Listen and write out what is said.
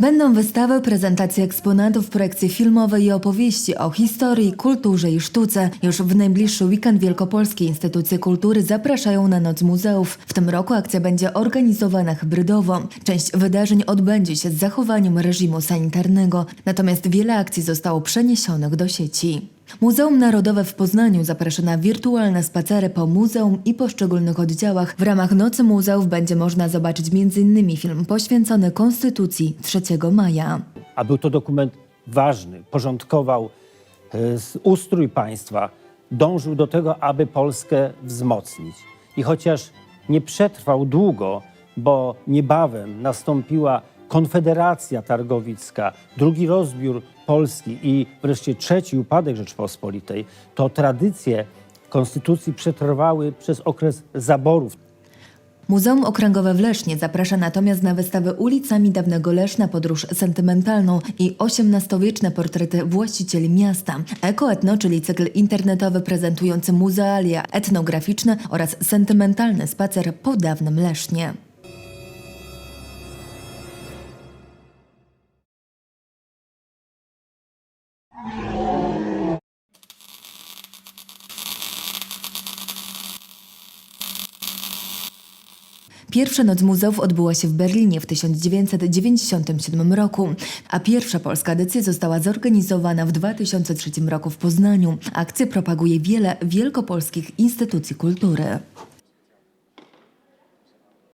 Będą wystawy, prezentacje eksponatów, projekcje filmowe i opowieści o historii, kulturze i sztuce. Już w najbliższy weekend Wielkopolskie Instytucje Kultury zapraszają na Noc Muzeów. W tym roku akcja będzie organizowana hybrydowo. Część wydarzeń odbędzie się z zachowaniem reżimu sanitarnego, natomiast wiele akcji zostało przeniesionych do sieci. Muzeum Narodowe w Poznaniu zaprasza na wirtualne spacery po muzeum i poszczególnych oddziałach. W ramach Nocy Muzeów będzie można zobaczyć m.in. film poświęcony Konstytucji 3 maja. a był to dokument ważny, porządkował e, ustrój państwa, dążył do tego, aby Polskę wzmocnić. I chociaż nie przetrwał długo, bo niebawem nastąpiła Konfederacja Targowicka, drugi rozbiór Polski i wreszcie trzeci upadek Rzeczpospolitej, to tradycje konstytucji przetrwały przez okres zaborów. Muzeum Okręgowe w Lesznie zaprasza natomiast na wystawę ulicami dawnego Leszna podróż sentymentalną i XVIII-wieczne portrety właścicieli miasta. Ekoetno, czyli cykl internetowy prezentujący muzealia etnograficzne oraz sentymentalny spacer po dawnym Lesznie. Pierwsza Noc Muzeów odbyła się w Berlinie w 1997 roku, a pierwsza polska edycja została zorganizowana w 2003 roku w Poznaniu. Akcję propaguje wiele wielkopolskich instytucji kultury.